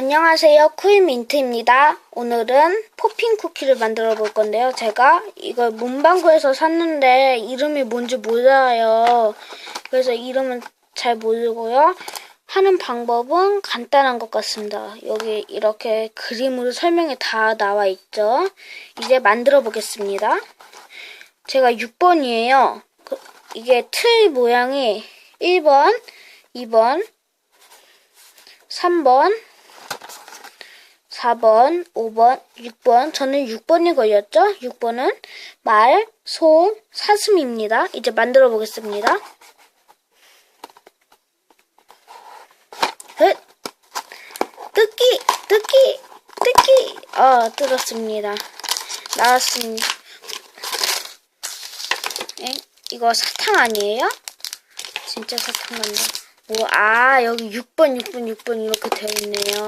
안녕하세요. 쿠이민트입니다. 오늘은 포핑 쿠키를 만들어 볼 건데요. 제가 이걸 문방구에서 샀는데 이름이 뭔지 몰라요. 그래서 이름은 잘 모르고요. 하는 방법은 간단한 것 같습니다. 여기 이렇게 그림으로 설명이 다 나와 있죠. 이제 만들어 보겠습니다. 제가 6번이에요. 이게 틀 모양이 1번, 2번, 3번, 4번, 5번, 6번. 저는 6번이 걸렸죠? 6번은 말, 소, 사슴입니다. 이제 만들어 보겠습니다. 헷! 뜯기! 뜯기! 뜯기! 어, 뜯었습니다. 나왔습니다. 에? 이거 사탕 아니에요? 진짜 사탕 같네. 오, 아, 여기 6번, 6번, 6번 이렇게 되어 있네요.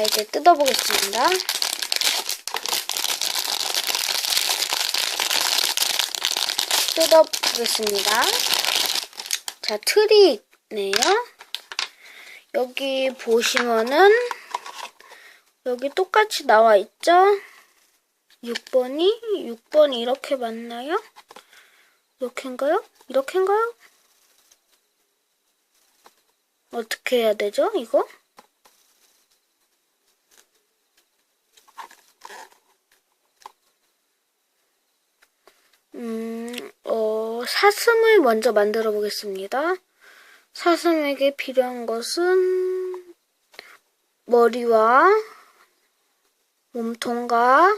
자, 이제 뜯어보겠습니다. 뜯어보겠습니다. 자, 틀이 있네요. 여기 보시면은, 여기 똑같이 나와 있죠? 6번이, 6번이 이렇게 맞나요? 이렇게인가요? 이렇게인가요? 어떻게 해야 되죠, 이거? 음, 어, 사슴을 먼저 만들어 보겠습니다. 사슴에게 필요한 것은 머리와 몸통과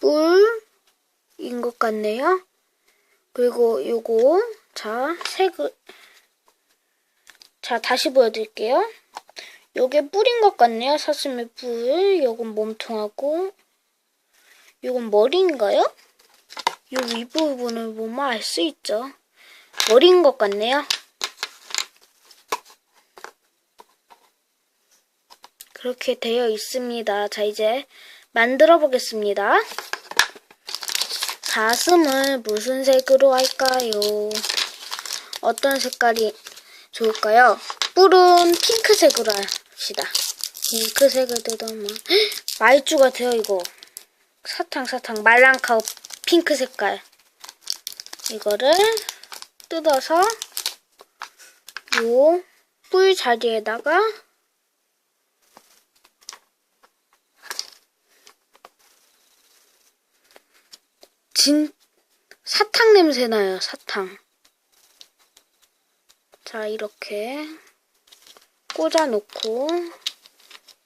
뿔인 것 같네요. 그리고 요거, 자, 색을, 자, 다시 보여드릴게요. 요게 뿔인 것 같네요. 사슴의 뿔. 요건 몸통하고, 요건 머리인가요? 요 윗부분을 보면 알 수 있죠. 머리인 것 같네요. 그렇게 되어 있습니다. 자, 이제 만들어 보겠습니다. 가슴을 무슨 색으로 할까요? 어떤 색깔이 좋을까요? 뿔은 핑크색으로 합시다. 핑크색을 뜯어면 말주가 돼요, 이거. 사탕, 사탕. 말랑카우 핑크 색깔. 이거를 뜯어서 요 뿔 자리에다가 진 사탕 냄새 나요, 사탕. 자, 이렇게 꽂아 놓고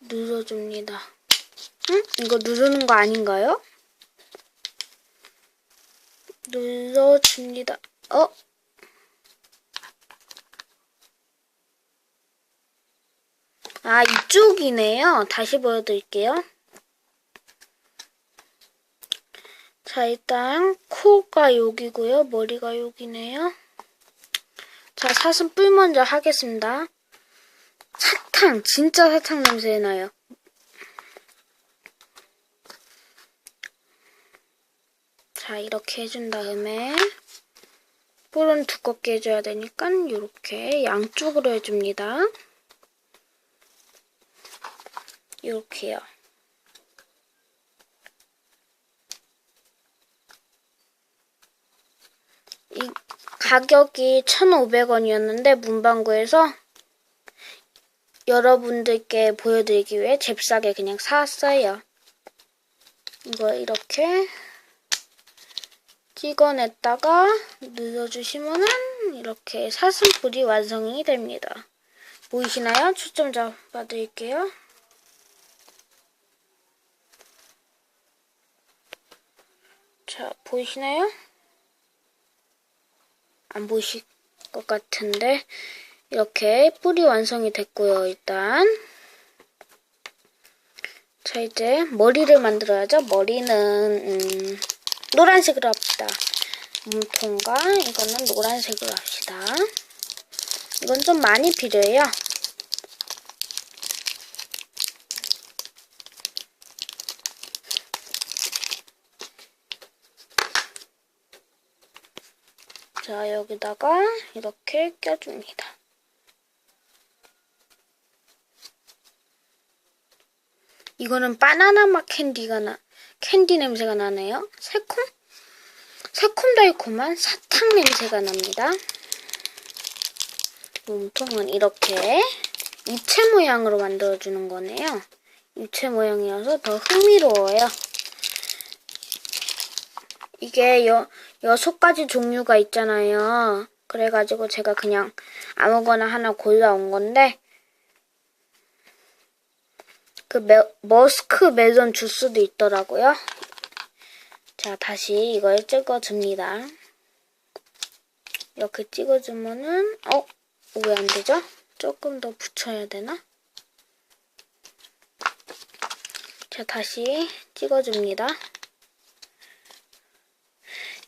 눌러줍니다. 응? 이거 누르는 거 아닌가요? 눌러줍니다. 어? 아, 이쪽이네요. 다시 보여드릴게요. 자, 일단 코가 여기고요. 머리가 여기네요. 자, 사슴 뿔 먼저 하겠습니다. 사탕, 진짜 사탕 냄새 나요. 자, 이렇게 해준 다음에 뿔은 두껍게 해줘야 되니까 이렇게 양쪽으로 해줍니다. 이렇게요. 이 가격이 1,500원이었는데 문방구에서 여러분들께 보여드리기 위해 잽싸게 그냥 사왔어요. 이거 이렇게 찍어냈다가 눌러주시면은 이렇게 사슴뿔이 완성이 됩니다. 보이시나요? 초점 잡아드릴게요. 자, 보이시나요? 안 보이실 것 같은데 이렇게 뿔이 완성이 됐고요. 일단 자 이제 머리를 만들어야죠. 머리는 음, 노란색으로 몸통과 이거는 노란색으로 합시다. 이건 좀 많이 필요해요. 자, 여기다가 이렇게 껴줍니다. 이거는 바나나 맛 캔디가 나, 캔디 냄새가 나네요. 새콤? 새콤달콤한 사탕 냄새가 납니다. 몸통은 이렇게 입체 모양으로 만들어주는 거네요. 입체 모양이어서 더 흥미로워요. 이게 여, 여섯 가지 종류가 있잖아요. 그래가지고 제가 그냥 아무거나 하나 골라온 건데, 그 메, 머스크 멜론 주스도 있더라고요. 자, 다시 이걸 찍어줍니다. 이렇게 찍어주면은, 어? 왜 안 되죠? 조금 더 붙여야 되나? 자, 다시 찍어줍니다.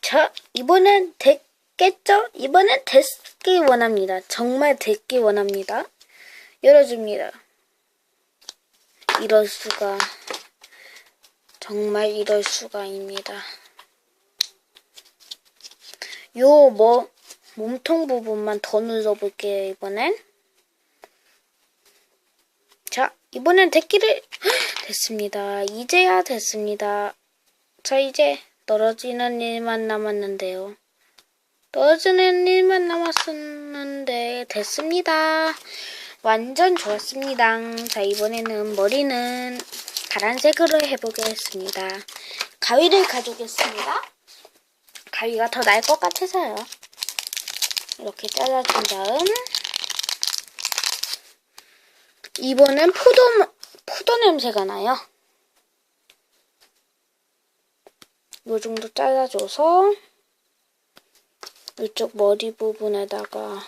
자, 이번엔 됐겠죠? 이번엔 됐기 원합니다. 정말 됐기 원합니다. 열어줍니다. 이럴 수가. 정말 이럴 수가입니다. 요, 뭐, 몸통 부분만 더 눌러볼게요, 이번엔. 자, 이번엔 됐기를, 됐습니다. 이제야 됐습니다. 자, 이제 떨어지는 일만 남았는데요. 떨어지는 일만 남았었는데, 됐습니다. 완전 좋았습니다. 자, 이번에는 머리는 파란색으로 해보겠습니다. 가위를 가져오겠습니다. 가위가 더 나을 것 같아서요. 이렇게 잘라준 다음 이번엔 포도 포도 냄새가 나요. 요 정도 잘라줘서 이쪽 머리 부분에다가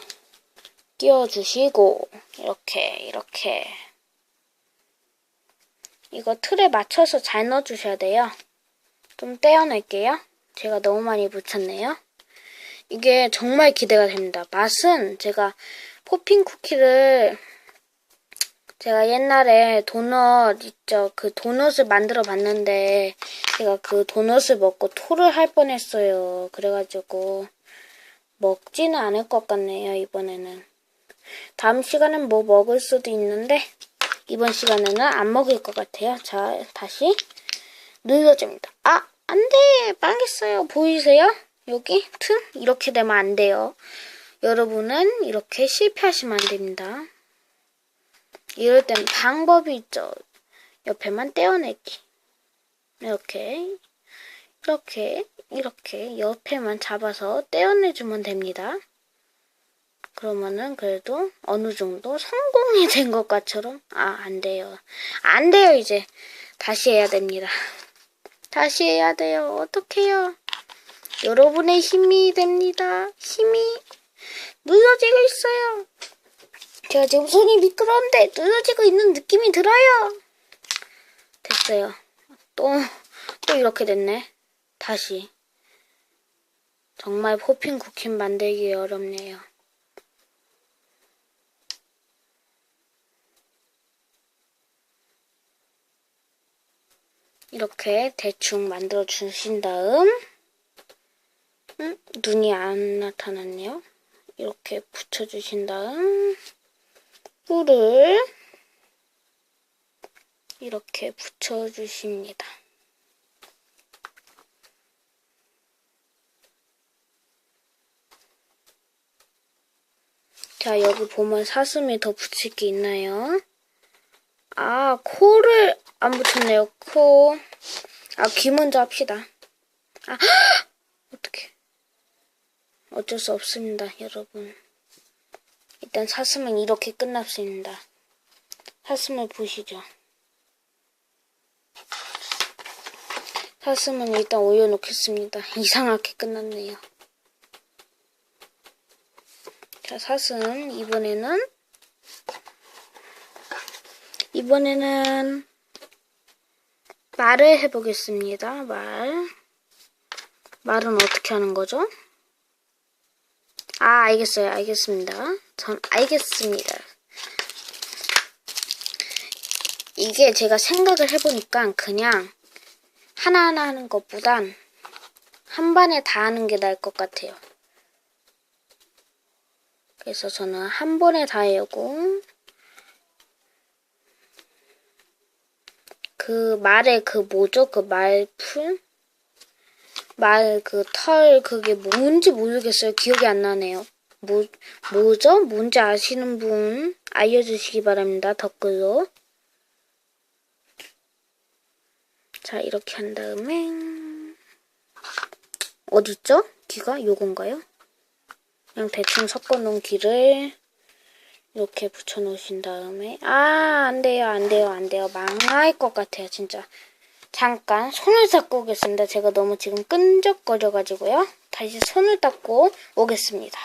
끼워주시고 이렇게 이렇게 이거 틀에 맞춰서 잘 넣어주셔야 돼요. 좀 떼어낼게요. 제가 너무 많이 붙였네요. 이게 정말 기대가 됩니다. 맛은 제가 포핑 쿠키를 제가 옛날에 도넛 있죠. 그 도넛을 만들어 봤는데 제가 그 도넛을 먹고 토를 할 뻔했어요. 그래가지고 먹지는 않을 것 같네요. 이번에는. 다음 시간은 뭐 먹을 수도 있는데 이번 시간에는 안 먹을 것 같아요. 자, 다시 눌러줍니다. 아, 안 돼! 망했어요. 보이세요? 여기 틈? 이렇게 되면 안 돼요. 여러분은 이렇게 실패하시면 안 됩니다. 이럴 땐 방법이 있죠. 옆에만 떼어내기. 이렇게, 이렇게, 이렇게 옆에만 잡아서 떼어내주면 됩니다. 그러면은 그래도 어느 정도 성공이 된것 같처럼 아, 안 돼요. 안 돼요, 이제. 다시 해야 됩니다. 다시 해야 돼요. 어떡해요? 여러분의 힘이 됩니다. 힘이 눌러지고 있어요. 제가 지금 손이 미끄러운데 눌러지고 있는 느낌이 들어요. 됐어요. 또, 또 이렇게 됐네. 다시. 정말 포핑 쿠키 만들기 어렵네요. 이렇게 대충 만들어 주신 다음 음, 눈이 안 나타났네요. 이렇게 붙여주신 다음 뿔을 이렇게 붙여주십니다. 자, 여기 보면 사슴이 더 붙일 게 있나요? 아, 코를 안 붙였네요. 코. 아, 귀 먼저 합시다. 아, 어떡해. 어쩔 수 없습니다, 여러분. 일단 사슴은 이렇게 끝났습니다. 사슴을 보시죠. 사슴은 일단 올려놓겠습니다. 이상하게 끝났네요. 자, 사슴 이번에는 이번에는 말을 해보겠습니다. 말. 말은 어떻게 하는 거죠? 아, 알겠어요. 알겠습니다. 전 알겠습니다. 이게 제가 생각을 해보니까 그냥 하나하나 하는 것보단 한 번에 다 하는 게 나을 것 같아요. 그래서 저는 한 번에 다 하려고 그 말의 그 뭐죠? 그 말풀? 말 그 털 그게 뭔지 모르겠어요. 기억이 안 나네요. 뭐 뭐죠? 뭔지 아시는 분 알려주시기 바랍니다. 댓글로. 자 이렇게 한 다음에 어딨죠? 귀가 요건가요? 그냥 대충 섞어놓은 귀를 이렇게 붙여놓으신 다음에 아 안돼요 안돼요 안돼요. 망할 것 같아요 진짜. 잠깐 손을 닦고 오겠습니다. 제가 너무 지금 끈적거려 가지고요. 다시 손을 닦고 오겠습니다